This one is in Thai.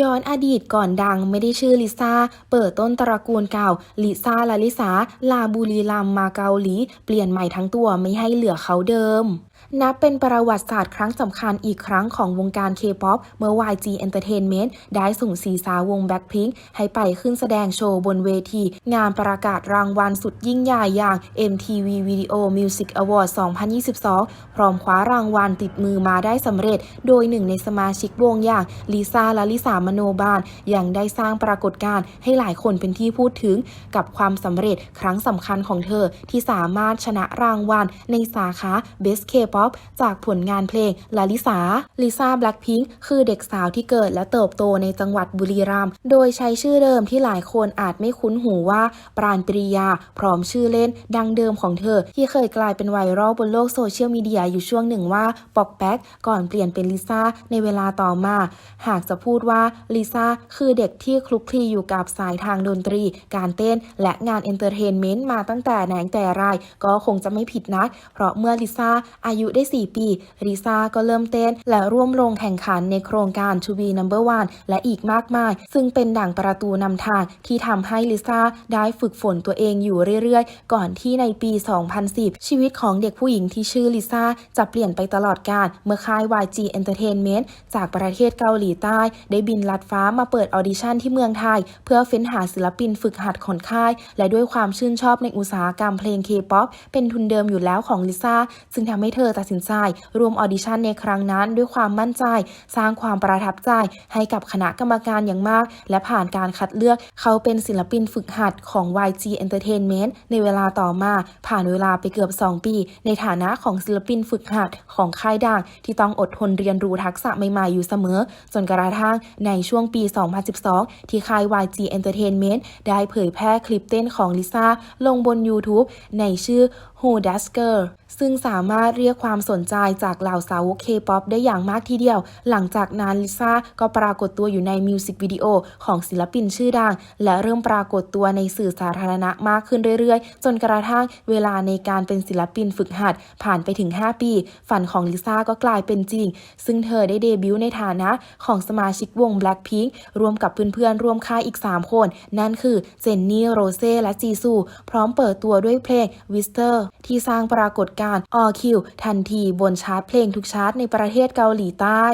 ย้อนอดีตก่อนดังไม่ได้ชื่อลิซ่า เปิดต้นตระกูลเก่า ลิซ่าลาลิสา ลาบุรีลามมาเกาหลี เปลี่ยนใหม่ทั้งตัวไม่ให้เหลือเขาเดิม นับเป็นประวัติศาสตร์ครั้งสำคัญอีกครั้งของวงการ K-POP เมื่อ YG Entertainment ได้ส่งสีสาวง Blackpink ให้ไปขึ้นแสดงโชว์บนเวที งานประกาศรางวัลสุดยิ่งใหญ่อย่าง MTV Video Music Award 2022 พร้อมคว้ารางวัลติดมือมาได้สำเร็จ โดยหนึ่งในสมาชิกวงอย่างลิซ่าและลิสามโนบาลยังได้สร้างปรากฏการณ์ให้หลายคนเป็นที่พูดถึง กับความสำเร็จครั้งสำคัญของเธอที่สามารถชนะรางวัลในสาขา Best K-POP จากผลงานเพลงลาลิสาลิซ่าแบล็คพิงค์คือเด็กสาวที่เกิดและเติบโตในจังหวัดบุรีรัมย์โดยใช้ชื่อเดิมที่หลายคนอาจไม่คุ้นหูว่าปราณปริยา พร้อมชื่อเล่นดังเดิมของเธอ ที่เคยกลายเป็นไวรัลบนโลกโซเชียลมีเดียอยู่ช่วงหนึ่งว่าปอกแป๊กก่อนเปลี่ยนเป็นลิซ่าในเวลาต่อมา หากจะพูดว่าลิซ่าคือเด็กที่คลุกคลีอยู่กับสายทางดนตรี การเต้น และงานเอนเตอร์เทนเมนต์มาตั้งแต่ไหนแต่ไรก็คงจะไม่ผิดนัก เพราะเมื่อลิซ่าอายุได้ 4 ปีลิซ่าก็เริ่มเต้น และร่วมลงแข่งขันในโครงการ To Be Number One และอีกมากมาย ซึ่งเป็นด่างประตูนำทางที่ทำให้ลิซ่าได้ฝึกฝนตัวเองอยู่เรื่อยๆ ก่อนที่ในปี 2010 ชีวิตของเด็กผู้หญิงที่ชื่อลิซ่าจะเปลี่ยนไปตลอดกาลเมื่อค่าย YG Entertainment จากประเทศเกาหลีใต้ ได้บินลัดฟ้ามาเปิดออดิชั่นที่เมืองไทย เพื่อเฟ้นหาศิลปินฝึกหัดของค่าย และด้วยความชื่นชอบในอุตสาหกรรมเพลง K-POP เป็นทุนเดิมอยู่แล้วของลิซ่าซึ่งทำให้เธอตัดสินใจรวมออดิชั่นในครั้งนั้นด้วยความมั่นใจ สร้างความประทับใจให้กับคณะกรรมการอย่างมาก และผ่านการคัดเลือกเขาเป็นศิลปินฝึกหัดของ YG Entertainment ในเวลาต่อมา ผ่านเวลาไปเกือบ 2 ปี ในฐานะของศิลปินฝึกหัดของค่ายดังที่ต้องอดทนเรียนรู้ทักษะใหม่ๆอยู่เสมอ จนกระทั่งในช่วงปี 2012 ที่ค่าย YG Entertainment ได้เผยแพร่คลิปเต้นของลิซ่าลงบน YouTube ในชื่อ Who Das Girl ซึ่งสามารถเรียกความสนใจจากเหล่าสาวก K-POP ได้อย่างมากทีเดียว หลังจากนั้นลิซ่าก็ปรากฏตัวอยู่ในมิวสิกวิดีโอของศิลปินชื่อดัง และเริ่มปรากฏตัวในสื่อสาธารณะมากขึ้นเรื่อยๆ จนกระทั่งเวลาในการเป็นศิลปินฝึกหัด ผ่านไปถึง 5 ปี ฝันของลิซ่าก็กลายเป็นจริง ซึ่งเธอได้เดบิวต์ในฐานะของสมาชิกวง Blackpink รวมกับเพื่อนๆร่วมค่ายอีก 3 คน นั่นคือเจนนี่โรเซ่และจีซูพร้อมเปิดตัวด้วยเพลง Whisper ที่สร้างปรากฏการณ์ออคิวทันทีบนชาร์ตเพลงทุกชาร์ตในประเทศเกาหลีใต้